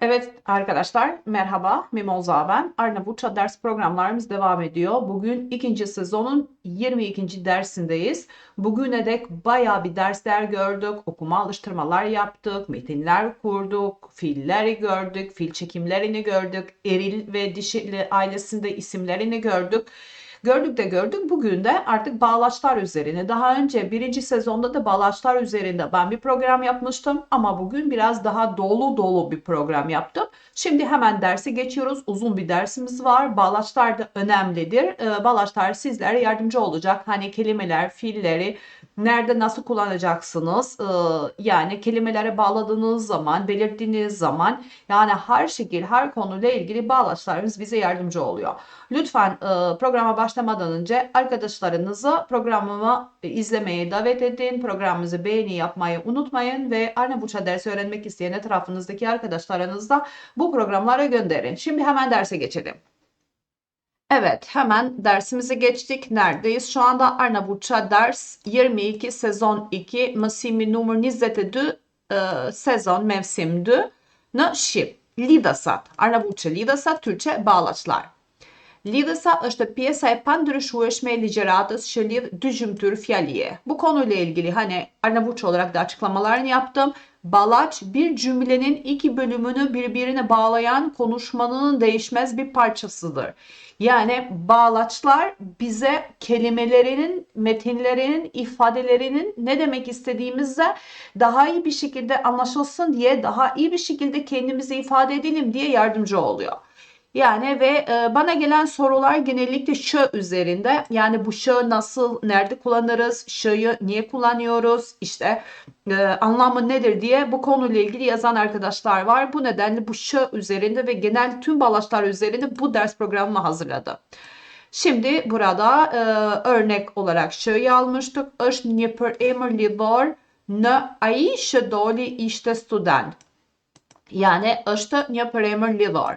Evet arkadaşlar merhaba Mimoza ben. Arnavutça ders programlarımız devam ediyor. Bugün ikinci sezonun 22. dersindeyiz. Bugüne dek bayağı bir dersler gördük, okuma alıştırmalar yaptık, metinler kurduk, fiilleri gördük, fiil çekimlerini gördük, eril ve dişili ailesinde isimlerini gördük. Gördük de gördük. Bugün de artık bağlaçlar üzerine. Daha önce birinci sezonda da bağlaçlar üzerinde ben bir program yapmıştım. Ama bugün biraz daha dolu dolu bir program yaptım. Şimdi hemen derse geçiyoruz. Uzun bir dersimiz var. Bağlaçlar da önemlidir. Ee, Bağlaçlar sizlere yardımcı olacak. Hani kelimeler, fiilleri nerede nasıl kullanacaksınız? Ee, Yani kelimelere bağladığınız zaman, belirttiğiniz zaman yani her şekil, her konuyla ilgili bağlaçlarımız bize yardımcı oluyor. Lütfen e, programa başlamadan önce arkadaşlarınızı programımı izlemeye davet edin. Programımızı beğeni yapmayı unutmayın ve Arnavutça dersi öğrenmek isteyen etrafınızdaki arkadaşlarınızı da bu programlara gönderin. Şimdi hemen derse geçelim. Evet, hemen dersimize geçtik. Neredeyiz? Şu anda Arnavutça ders 22 sezon 2 mësimi numër 22 e, sezon mevsim 2 në Shqip. Lidhësat, Arnavutça lidhësat, Türkçe bağlaçlar. Lidhësa është pjesa e pandryshueshme e ligjëratës që lidh dy gjymtyr fjalie. Bu konuyla ilgili hani Arnavutça olarak da açıklamalarını yaptım. Bağlaç bir cümlenin iki bölümünü birbirine bağlayan konuşmanın değişmez bir parçasıdır. Yani bağlaçlar bize kelimelerinin, metinlerinin, ifadelerinin ne demek istediğimizde daha iyi bir şekilde anlaşılsın diye, daha iyi bir şekilde kendimizi ifade edelim diye yardımcı oluyor. Yani ve e, bana gelen sorular genellikle şu üzerinde. Yani bu şu nasıl, nerede kullanırız, şu'yu niye kullanıyoruz, işte e, anlamı nedir diye bu konuyla ilgili yazan arkadaşlar var. Bu nedenle bu şu üzerinde ve genel tüm bağlaçlar üzerinde bu ders programını hazırladım. Şimdi burada e, örnek olarak şöyle almıştık. është një përemër lidhor në ai që doli ishte student. Yani është një përemër lidhor.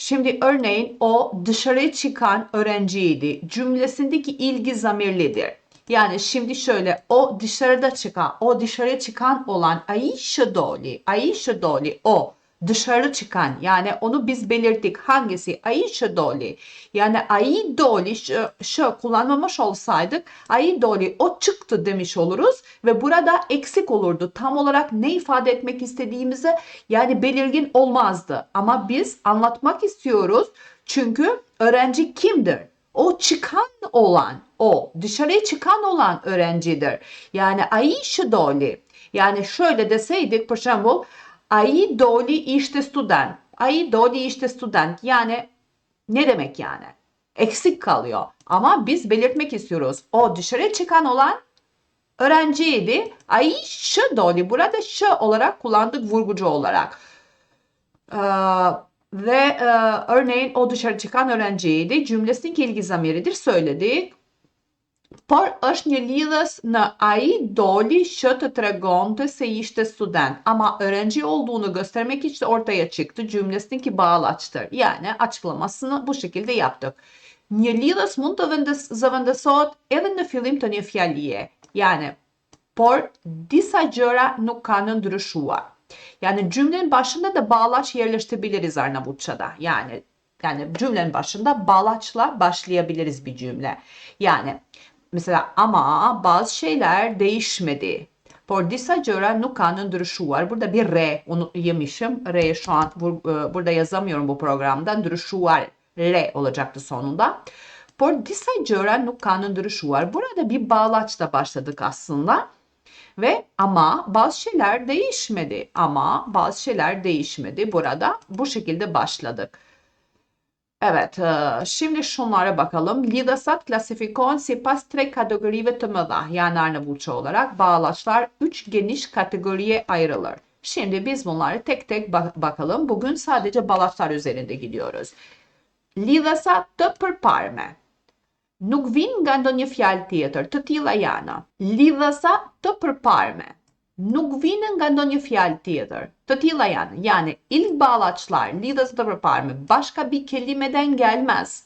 Şimdi örneğin o dışarıya çıkan öğrenciydi. Cümlesindeki ilgi zamirlidir. Yani şimdi şöyle o dışarıda çıkan, o dışarıya çıkan olan Aisha Doli, Aisha Doli o dışarı çıkan yani onu biz belirttik. Hangisi? Aisha Doli. Yani Ai Doli şu, kullanmamış olsaydık Ai Doli o çıktı demiş oluruz ve burada eksik olurdu. Tam olarak ne ifade etmek istediğimizi yani belirgin olmazdı. Ama biz anlatmak istiyoruz. Çünkü öğrenci kimdir? O çıkan olan, o dışarıya çıkan olan öğrencidir. Yani Aisha Doli. Yani şöyle deseydik, for example, Ai doli işte student. Ai doli işte student. Yani ne demek yani? Eksik kalıyor. Ama biz belirtmek istiyoruz. O dışarı çıkan olan öğrenciydi. Ai şu doli. Burada şu olarak kullandık vurgucu olarak. Ee, ve e, örneğin o dışarı çıkan öğrenciydi. Cümlesinin ilgi zamiridir söyledik. Por është një lidhës në ai doli që të tregonte se ishte student. Ama öğrenci olduğunu göstermek için ortaya çıktı. Cümlesindeki bağlaçtır. Yani açıklamasını bu şekilde yaptık. Një lidhës mund të vendes, zëvendësohet edhe në fillim të një fjalie. Yani por disa gjëra nuk kanë ndryshuar. Yani cümlenin başında da bağlaç yerleştirebiliriz Arnavutça'da. Yani yani cümlenin başında bağlaçla başlayabiliriz bir cümle. Yani Mesela ama bazı şeyler değişmedi. Por disa gjëra nuk kanë ndryshuar. Burada bir re onu yemişim. Re şu an bur- e, burada yazamıyorum bu programda. Ndryshuar re olacaktı sonunda. Por disa gjëra nuk kanë ndryshuar. Burada bir bağlaçla başladık aslında. Ve ama bazı şeyler değişmedi. Ama bazı şeyler değişmedi. Burada bu şekilde başladık. Evet, e, şimdi şunlara bakalım. Lidasat klasifikohen sipas tre kategorive të mëdha. Yani Arnavutça olarak bağlaçlar 3 geniş kategoriye ayrılır. Şimdi biz bunları tek tek bak- bakalım. Bugün sadece bağlaçlar üzerinde gidiyoruz. Lidhasa të përparme. Nuk vin nga ndonjë fjalë tjetër, të tilla janë. Lidhasa të përparme. Nuk vinë nga ndonjë fjalë tjetër. Të tilla janë. Yani ilk bağlaçlar lidhası të përparme başka bir kelimeden gelmez.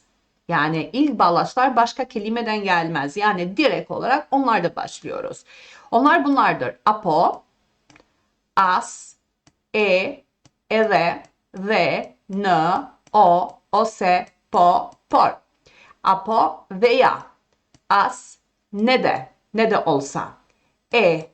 Yani ilk bağlaçlar başka kelimeden gelmez. Yani direkt olarak onlarla başlıyoruz. Onlar bunlardır. Apo, as, e, ere, ve, n, o, ose, po, por. Apo veya, as, ne de, ne de olsa. E,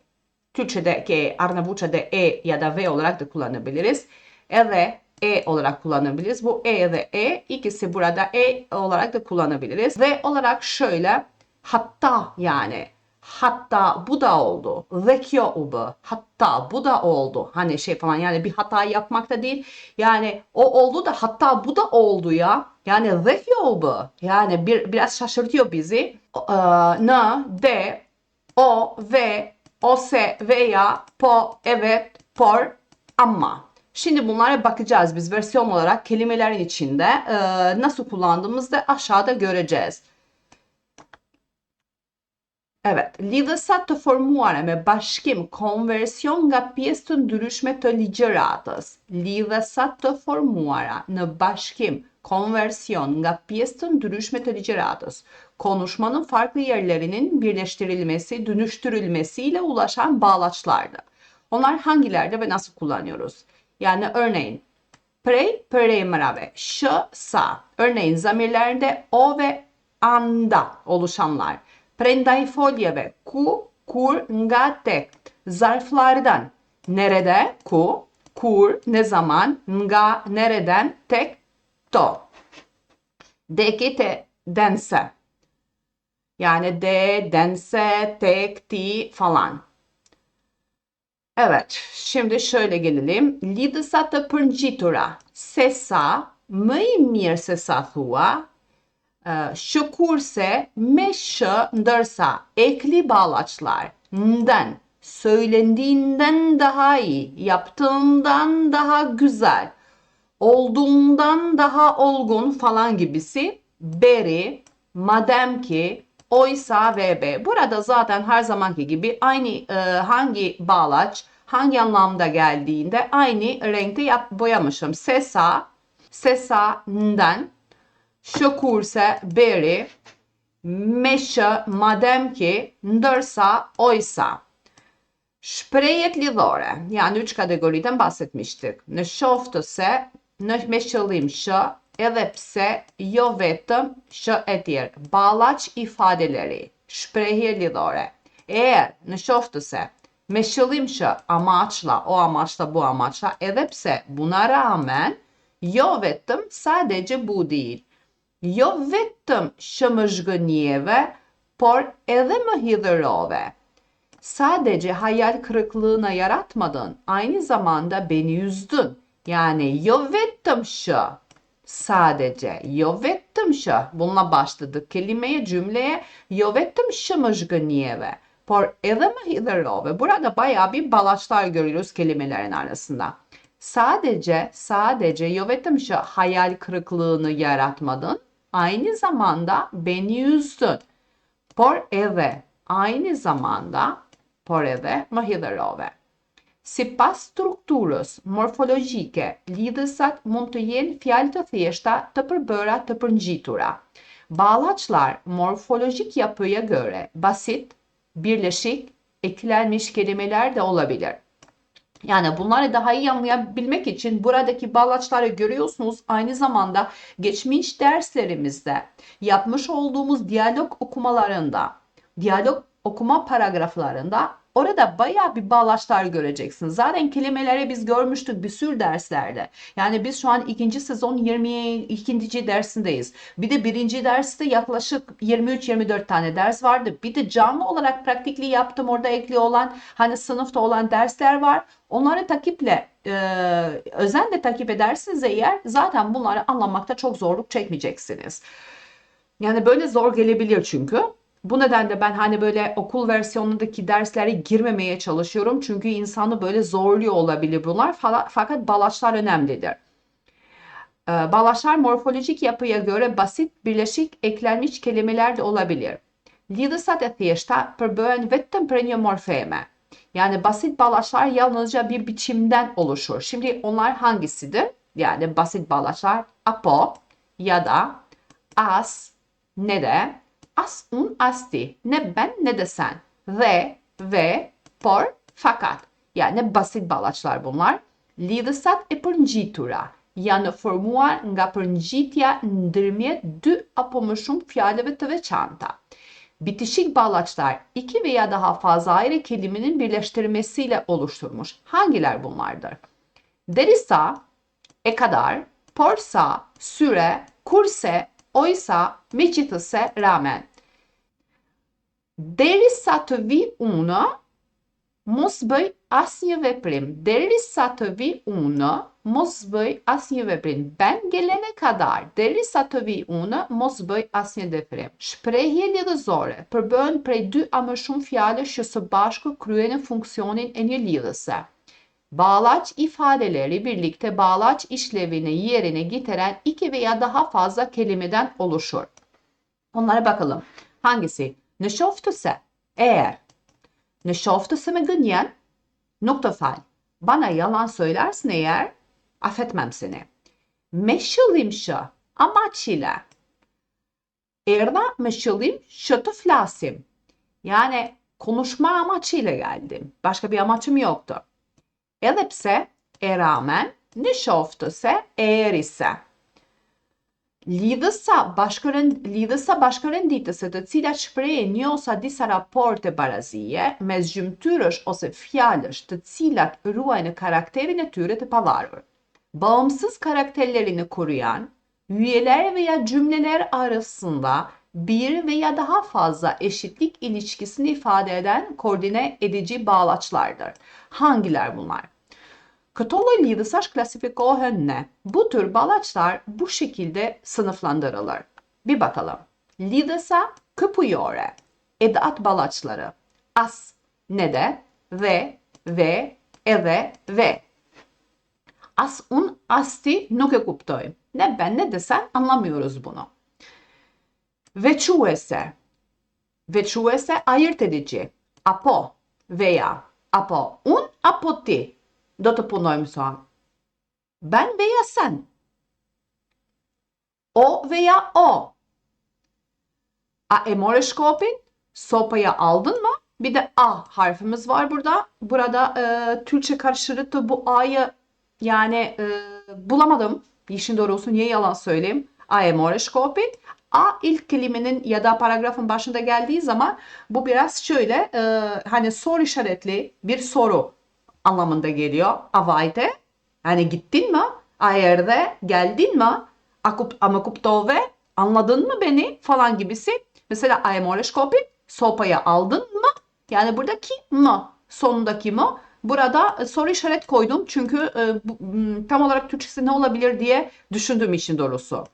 Türkçe'deki Arnavutça'da e ya da v olarak da kullanabiliriz. E ve e olarak kullanabiliriz. Bu e ve e ikisi burada e olarak da kullanabiliriz. Ve olarak şöyle hatta yani hatta bu da oldu. Vekyo ubu. Hatta bu da oldu. Hani şey falan yani bir hata yapmak da değil. Yani o oldu da hatta bu da oldu ya. Yani vekyo ubu. Yani bir, biraz şaşırtıyor bizi. Ne, de, o ve o se veya po evet por ama. Şimdi bunlara bakacağız biz versiyon olarak kelimelerin içinde e, nasıl kullandığımızda aşağıda göreceğiz. Evet, lidhësat të formuara me bashkim konversion nga pjesë të ndryshme të ligjëratës. Lidhësat të formuara në bashkim konversiyon nga pjesë të ndryshme të ligjëratës. Konuşmanın farklı yerlerinin birleştirilmesi, dönüştürülmesiyle ulaşan bağlaçlardı. Onlar hangilerde ve nasıl kullanıyoruz? Yani örneğin Prey, prey mrave, ş, sa. Örneğin zamirlerde o ve anda oluşanlar. Prendai folye ve ku, kur, nga, tek. Zarflardan nerede, ku, kur, ne zaman, nga, nereden, tek, to. Deki te, dense. Yani de, dense, tek, ti falan. Evet, şimdi şöyle gelelim. Lidhësa të përngjitura. Se sa, më i mirë se sa thua, e, şıkurse me ş ndërsa ekli bağlaçlar nden söylendiğinden daha iyi, yaptığından daha güzel, olduğundan daha olgun falan gibisi beri, madem ki, oysa ve be. Burada zaten her zamanki gibi aynı e, hangi bağlaç hangi anlamda geldiğinde aynı renkte yap, boyamışım. Sesa, sesa'nden, şokurse beri, meşe madem ki, ndërsa, oysa. Shprejet lidhore, yani üç kategoriden bahsetmiştik. Në qoftë se, në me qëllim sh, edhe pse, jo vetëm sh e tjerë. Bağlaç ifadeleri, shprehje lidhore. Eğer në qoftë se, me qëllim sh, amaçla, o amaçla, bu amaçla, edhe pse buna rağmen, jo vetëm sadece bu değil. Jo vetëm që më zhgënjeve, por edhe më hidhërove. Sadece hayal kırıklığına yaratmadın, aynı zamanda beni üzdün. Yani yo vettim şu. Sadece yo vettim şu. Bununla başladık kelimeye, cümleye. Yo vettim şu mıjgıniyeve. Por edhe më hidhërove. Burada bayağı bir balaçlar görüyoruz kelimelerin arasında. Sadece, sadece yo vettim şu hayal kırıklığını yaratmadın. Aynı zamanda beni üzdün. Por edhe aynı zamanda por edhe më Si pas strukturës morfologjike, lidhësat mund të jenë fjalë të thjeshta të përbëra të përngjitura. Bağlaçlar morfolojik yapıya göre basit, birleşik, eklenmiş kelimeler de olabilir. Yani bunları daha iyi anlayabilmek için buradaki bağlaçları görüyorsunuz. Aynı zamanda geçmiş derslerimizde yapmış olduğumuz diyalog okumalarında, diyalog okuma paragraflarında orada bayağı bir bağlaçlar göreceksiniz. Zaten kelimeleri biz görmüştük bir sürü derslerde. Yani biz şu an ikinci sezon 22. dersindeyiz. Bir de birinci derste yaklaşık 23-24 tane ders vardı. Bir de canlı olarak pratikli yaptım orada ekli olan hani sınıfta olan dersler var. Onları takiple e, özenle takip edersiniz eğer zaten bunları anlamakta çok zorluk çekmeyeceksiniz. Yani böyle zor gelebilir çünkü. Bu nedenle ben hani böyle okul versiyonundaki derslere girmemeye çalışıyorum. Çünkü insanı böyle zorluyor olabilir bunlar. Fakat bağlaçlar önemlidir. Ee, bağlaçlar morfolojik yapıya göre basit, birleşik, eklenmiş kelimeler de olabilir. Lidhësat e thjeshta përbëhen vetëm për një morfeme. Yani basit bağlaçlar yalnızca bir biçimden oluşur. Şimdi onlar hangisidir? Yani basit bağlaçlar apo ya da as, ne de, as un asti. Ne ben ne de sen. Ve, ve, por, fakat. Yani basit bağlaçlar bunlar. Lidhësat e përngjitura. janë formuar nga përngjitja ndërmjet dy apo më shumë fjalëve të veçanta. Bitişik bağlaçlar iki veya daha fazla ayrı kelimenin birleştirmesiyle oluşturmuş. Hangiler bunlardır? Derisa, e kadar, porsa, süre, kurse, oysa, meçitese rağmen. Derisa të vi unë, mos bëj asnjë veprim. Derisa të vi unë, mos bëj asnjë veprim. Ben gelene kadar, derisa të vi unë, mos bëj asnjë veprim. Shprehje lidhëzore përbëhen prej dy a më shumë fjalësh që së bashku kryejnë funksionin e një lidhëse. Bağlaç ifadeleri birlikte bağlaç işlevini yerine getiren iki veya daha fazla kelimeden oluşur. Onlara bakalım. Hangisi? Në qoftë se, eğer, në qoftë se me gënjen, nuk të fal. Bana yalan söylersin eğer, affetmem seni. Me qëllim që, amaç ile. Erdha me qëllim që të flasim. Yani konuşma amacıyla geldim. Başka bir amacım yoktu. Edhe pse e rağmen në qoftë se eğer ise. Lidhësa bashkërën lidhësa bashkërenditëse të cilat shprehin një ose disa raporte barazie mes gjymtyrësh ose fjalësh të cilat ruajnë karakterin e tyre të pavarur. Bağımsız karakterlerini koruyan üyeler veya cümleler arasında bir veya daha fazla eşitlik ilişkisini ifade eden koordine edici bağlaçlardır. Hangiler bunlar? Këto lidhësash klasifikohen ne? Bu tür bağlaçlar bu şekilde sınıflandırılır. Bir bakalım. Lidhësa këpujore, edat bağlaçları, as, ne de, ve, ve, edhe, ve. As un, asti nuk e kuptoj. Ne ben ne desen anlamıyoruz bunu. Veçuese, veçuese ayırt edici, apo, veya, apo un, apo ti. Do të punojmë sa. Ben veya sen. O veya o. A e more shkopin? Sopayı aldın mı? Bir de A harfimiz var burada. Burada e, Türkçe karşılığı bu A'yı yani e, bulamadım. İşin doğrusu niye yalan söyleyeyim? A e more shkopin. A ilk kelimenin ya da paragrafın başında geldiği zaman bu biraz şöyle e, hani soru işaretli bir soru anlamında geliyor. Avayte. Yani gittin mi? Ayerde geldin mi? Akup, ama kuptove anladın mı beni falan gibisi. Mesela aymoreşkopi sopayı aldın mı? Yani buradaki mı? Sonundaki mı? Burada e, soru işaret koydum çünkü e, bu, tam olarak Türkçesi ne olabilir diye düşündüğüm için doğrusu.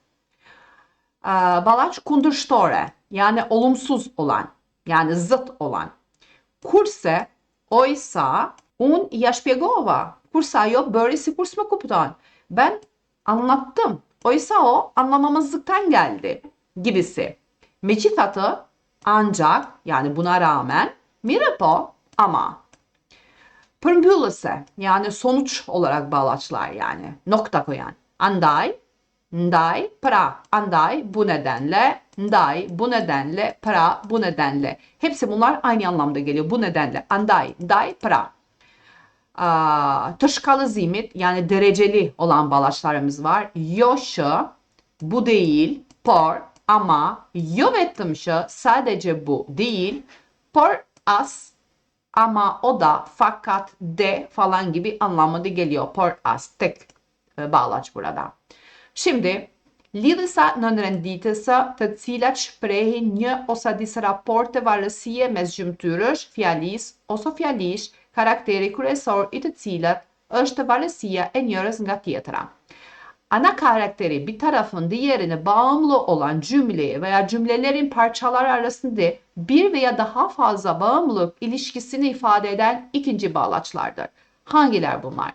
E, Balaç kundurstore yani olumsuz olan yani zıt olan. Kurse oysa un ajo bëri sikur s'më kupton. Ben anlattım. Oysa o anlamamazlıktan geldi gibisi. Meçitatı ancak yani buna rağmen mirapo ama Përmbyllëse yani sonuç olarak bağlaçlar yani nokta koyan. Anday, nday, pra, anday bu nedenle, nday bu nedenle, pra bu nedenle. Hepsi bunlar aynı anlamda geliyor. Bu nedenle anday, nday, pra. Aa, të shkallëzimit yani dereceli olan bağlaçlarımız var. Jo şu, bu değil, por, ama, şu, sadece bu değil, por as, ama o da, fakat, de falan gibi anlamı geliyor. Por as, tek e, bağlaç burada. Şimdi, lidhësa në renditëse të cilat shprehin një ose disa raporte varësie mes gjymtyrësh, fjalis ose fjalish, karakteri kryesor i të cilat është varësia e njërës nga tjetra. Ana karakteri bir tarafın diğerine bağımlı olan cümleyi veya cümlelerin parçaları arasında bir veya daha fazla bağımlılık ilişkisini ifade eden ikinci bağlaçlardır. Hangiler bunlar?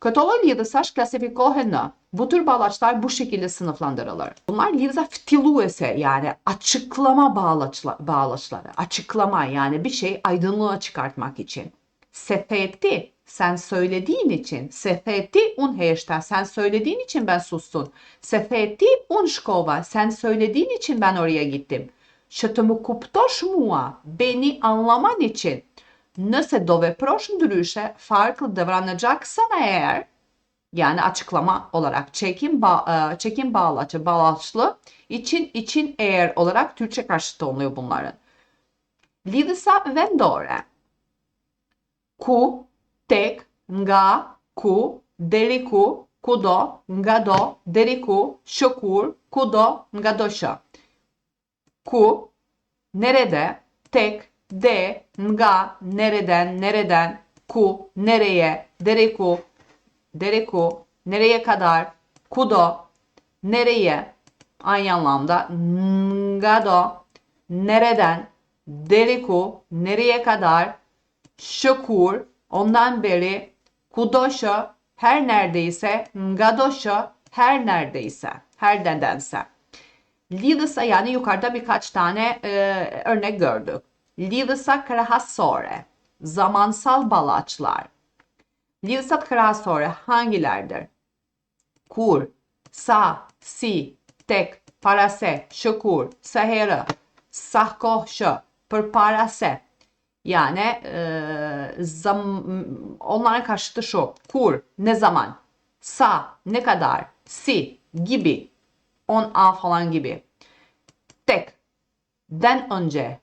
Katalon yıldızsaç klasifikohen në. Bu tür bağlaçlar bu şekilde sınıflandırılır. Bunlar yıldızlar ftiluese yani açıklama bağlaçla, bağlaçları. Açıklama yani bir şey aydınlığa çıkartmak için. Sepeti sen söylediğin için. Sepeti un heşta sen söylediğin için ben sustum. Sepeti un shkova sen söylediğin için ben oraya gittim. Më kuptosh mua, beni anlaman için. Nëse do veprosh ndryshe, farklı davranacaksan eğer, yani açıklama olarak çekim ba e, çekim bağlaçı bağlaçlı için için eğer olarak Türkçe karşıtı oluyor bunların. Lidsa vendore. Ku, tek, nga, ku, deriku, kudo, ngado, deriku, şokur, kudo, ngadoşa. Ku, nerede, tek, de, nga, nereden, nereden, ku, nereye, deriku, deriku, nereye kadar, kudo, nereye, aynı anlamda, ngado, nereden, deriku, nereye kadar, şokur, ondan beri, kudoşa, her neredeyse, ngadoşa, her neredeyse, her nedense. Lidasa yani yukarıda birkaç tane e, örnek gördük. Lidasa krahasore, zamansal balaçlar. Lidasa krahasore hangilerdir? Kur, sa, si, tek, parase, şukur, saherë, sahkohşë, përparase. Yani e, zam, onların karşıtı şu. Kur, ne zaman? Sa, ne kadar? Si, gibi. 10A falan gibi. Tek, den önce.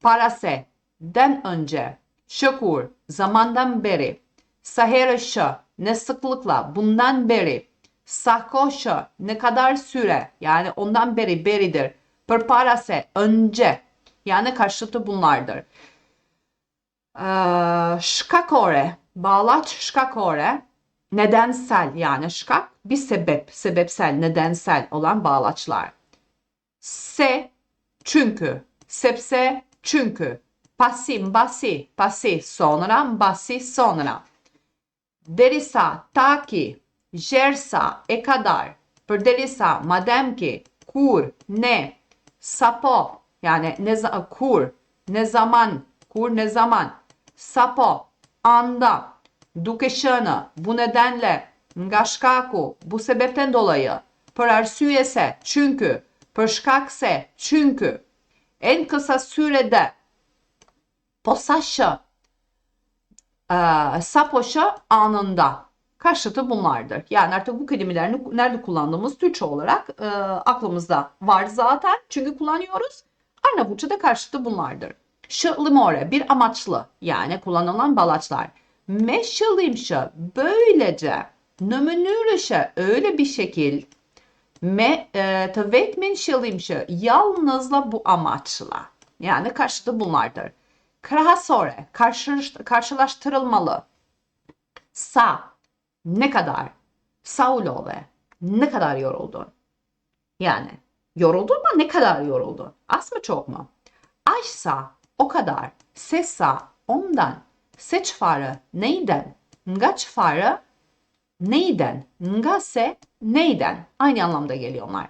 Parase, den önce. Şukur, zamandan beri. Saherışı, ne sıklıkla, bundan beri. Sahkoşu, ne kadar süre, yani ondan beri beridir. Pırparase, önce, yani karşıtı bunlardır. Ee, şkakore, bağlaç şkakore, nedensel yani şkak bir sebep, sebepsel, nedensel olan bağlaçlar. Se, çünkü, sepse, çünkü, pasim, basi, pasi, sonra, basi, sonra. Derisa, ta ki, jersa, e kadar, përderisa, madem ki, kur, ne, sapo, yani ne kur, ne zaman, kur ne zaman, sapo, anda, duke şënë, bu nedenle, nga shkaku, bu sebepten dolayı, për çünkü, për çünkü, en kısa sürede, posaşa, e, sapoşa anında karşıtı bunlardır. Yani artık bu kelimelerini nerede kullandığımız Türkçe olarak e, aklımızda var zaten. Çünkü kullanıyoruz. Arnavutça'da karşıtı bunlardır. Şılimore bir amaçlı yani kullanılan balaçlar. Meşalimşa böylece nömünürüşe öyle bir şekil me e, tvetmin şalimşa yalnızla bu amaçla. Yani karşıtı bunlardır. Krahasore karşı, karşılaştırılmalı. Sa ne kadar? Saulove ne kadar yoruldun? Yani yoruldun mu ne kadar yoruldun? Az mı çok mu? Aşsa o kadar. Sessa ondan. Seç farı neyden? Ngaç farı neyden? Ngase neyden? Aynı anlamda geliyorlar.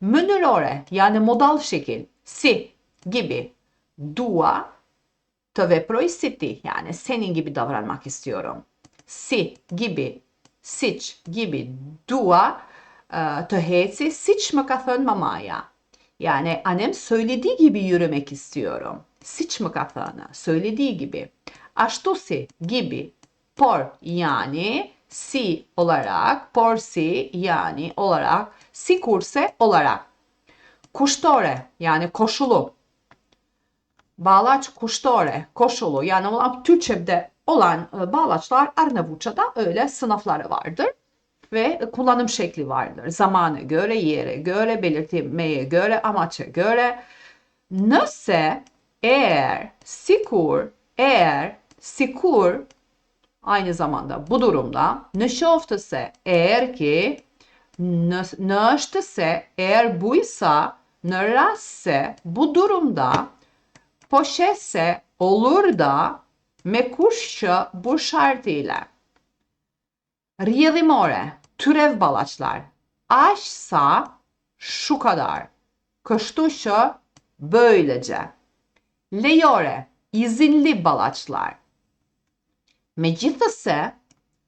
Mönülore yani modal şekil. Si gibi. Dua të veproj si ti. Yani senin gibi davranmak istiyorum. Si gibi. Siç gibi. Dua e, të heci siç më ka thënë mamaja. Yani annem söylediği gibi yürümek istiyorum. Siç mı ka thënë? Söylediği gibi. Ashtu si gibi. Por yani si olarak, por si yani olarak, si kurse olarak. Kuştore yani koşulu. Bağlaç kuştore, koşulu yani olan Türkçe'de olan e, bağlaçlar Arnavutça'da öyle sınıfları vardır ve kullanım şekli vardır. Zamana göre, yere göre, belirtilmeye göre, amaça göre. Nöse eğer, sikur, eğer, sikur aynı zamanda bu durumda nöşoftese eğer ki nöştese eğer buysa nörasse bu durumda poşetse olur da mekuşça bu şartıyla. Rjedhimore, türev balaçlar. Aşsa şu kadar. Kështu böylece. Lejore, izinli balaçlar. Megjithëse,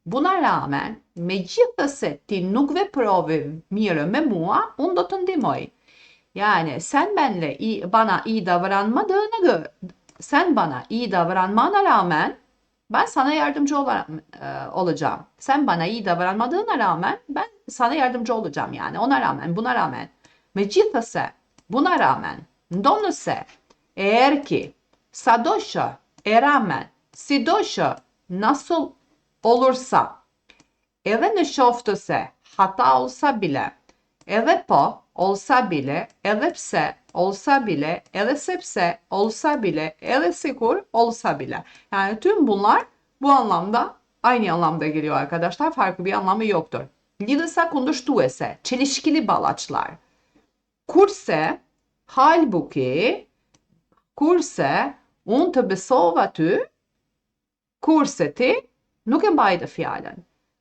buna rağmen, megjithëse ti nuk veprove mirë me mua, unë do. Yani sen benle iyi, bana iyi davranmadığına göre, sen bana iyi davranmana rağmen Ben sana yardımcı ola- e, olacağım. Sen bana iyi davranmadığına rağmen ben sana yardımcı olacağım yani. Ona rağmen, buna rağmen. Međutim, buna rağmen, donose, eğer ki, sadoşa, e rağmen, sidoşa nasıl olursa, eve şoftose, hata olsa bile, eve po olsa bile, evepse olsa bile, evesepse olsa bile, evesikur olsa bile. Yani tüm bunlar bu anlamda aynı anlamda geliyor arkadaşlar. Farklı bir anlamı yoktur. Lidesa konuştuese, çelişkili bağlaçlar. Kurse, halbuki, kurse, unter besovatü, kurseti, nuke beide fiilen.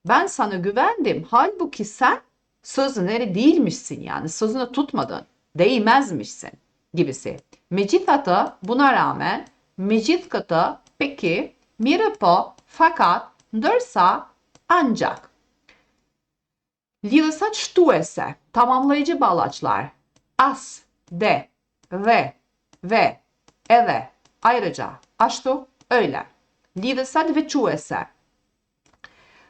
Ben sana güvendim. Halbuki sen sözleri değilmişsin yani. Sözünü tutmadın. Değmezmişsin gibisi. Mecitata buna rağmen Mecitkata peki Mirapo fakat Dörsa ancak Lilisat ştuese tamamlayıcı bağlaçlar as, de, ve, ve, eve, ayrıca, aştu, öyle. Lilisat ve çuese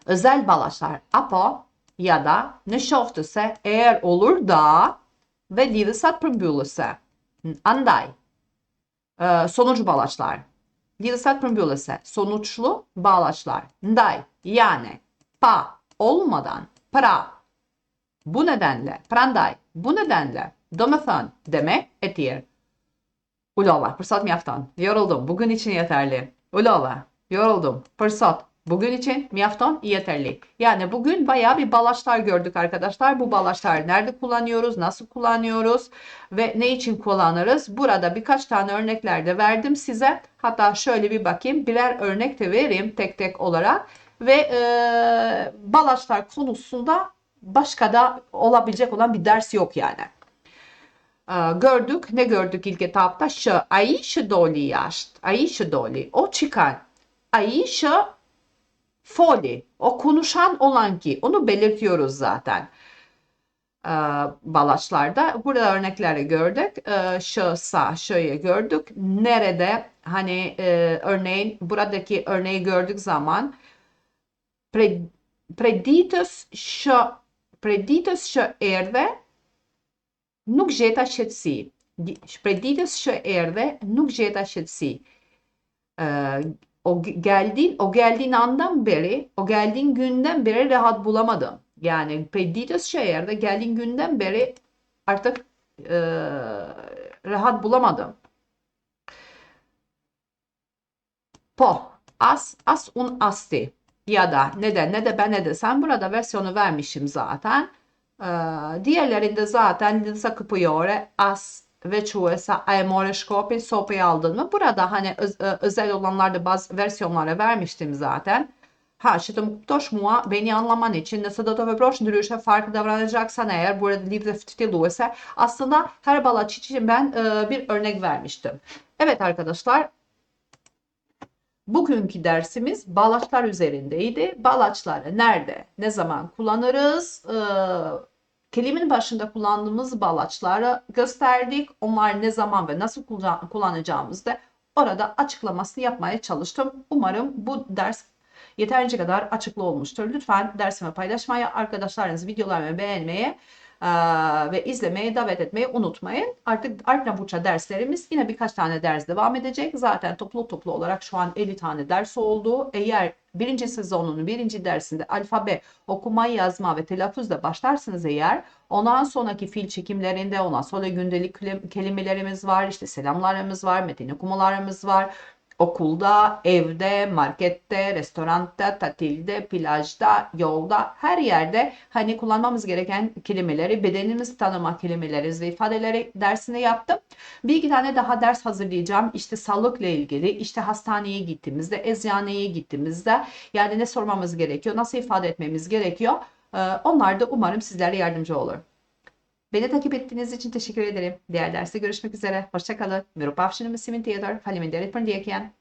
özel bağlaçlar apo ya da ne şoftuse eğer olur da ve lilisat prembülüse anday. Ee, sonucu bağlaçlar. Lilisat prembülüse sonuçlu bağlaçlar. Nday. Yani pa olmadan pra. Bu nedenle pranday bu nedenle domathon demek etir. Ulala fırsat miyaftan. Yoruldum. Bugün için yeterli. Ulala yoruldum. Fırsat. Bugün için miyaftan yeterli. Yani bugün bayağı bir bağlaçlar gördük arkadaşlar. Bu bağlaçları nerede kullanıyoruz, nasıl kullanıyoruz ve ne için kullanırız? Burada birkaç tane örnekler de verdim size. Hatta şöyle bir bakayım. Birer örnek de vereyim tek tek olarak. Ve e, bağlaçlar konusunda başka da olabilecek olan bir ders yok yani. Ee, gördük. Ne gördük ilk etapta? Ş. Ayşe doli yaşt. Ayşe doli. O çıkan. Ayşe foli. O konuşan olan ki. Onu belirtiyoruz zaten. E, Balaçlarda. Burada örnekleri gördük. E, ş, sa, ş'ye gördük. Nerede? Hani e, örneğin buradaki örneği gördük zaman pre, preditos ş preditos ş erde nuk gjeta qetësi. Prej ditës që erdhe, nuk gjeta qetësi. Ee, o geldiğin o geldiğin andan beri, o geldiğin günden beri rahat bulamadım. Yani Pedidos şehirde geldiğin günden beri artık e, rahat bulamadım. Po, as, as un asti ya da ne de ne de ben ne de sen burada versiyonu vermişim zaten. Ee, diğerlerinde zaten Lisa Kıpıyore as ve Çuvesa Aymore Şkopi sopayı aldın mı? Burada hani öz- özel olanlarda bazı versiyonlara vermiştim zaten. Ha, şimdi ktoś mua beni anlaman için nasıl da ve broş dürüşe farklı davranacaksan eğer burada livre ise aslında her balaç için ben e, bir örnek vermiştim. Evet arkadaşlar Bugünkü dersimiz bağlaçlar üzerindeydi. Bağlaçları nerede, ne zaman kullanırız? Ee, kelimenin başında kullandığımız bağlaçları gösterdik. Onlar ne zaman ve nasıl kullan- kullanacağımızı da orada açıklamasını yapmaya çalıştım. Umarım bu ders yeterince kadar açıklı olmuştur. Lütfen dersimi paylaşmayı, arkadaşlarınız videolarımı beğenmeyi eee, ve izlemeye davet etmeyi unutmayın. Artık Arnavuçça derslerimiz yine birkaç tane ders devam edecek. Zaten toplu toplu olarak şu an 50 tane ders oldu. Eğer birinci sezonunun birinci dersinde alfabe, okuma, yazma ve telaffuzla başlarsınız eğer ondan sonraki fil çekimlerinde ondan sonra gündelik kelim- kelimelerimiz var, işte selamlarımız var, metin okumalarımız var. Okulda, evde, markette, restoranda, tatilde, plajda, yolda, her yerde hani kullanmamız gereken kelimeleri, bedenimizi tanıma kelimeleri ve ifadeleri dersini yaptım. Bir iki tane daha ders hazırlayacağım. İşte sağlıkla ilgili, işte hastaneye gittiğimizde, eczaneye gittiğimizde yani ne sormamız gerekiyor, nasıl ifade etmemiz gerekiyor. Ee, Onlar da umarım sizlere yardımcı olur. Beni takip ettiğiniz için teşekkür ederim. Diğer derste görüşmek üzere. Hoşçakalın. Miropavşinimi simin Theodor. Faleminderit Pandiyakyan.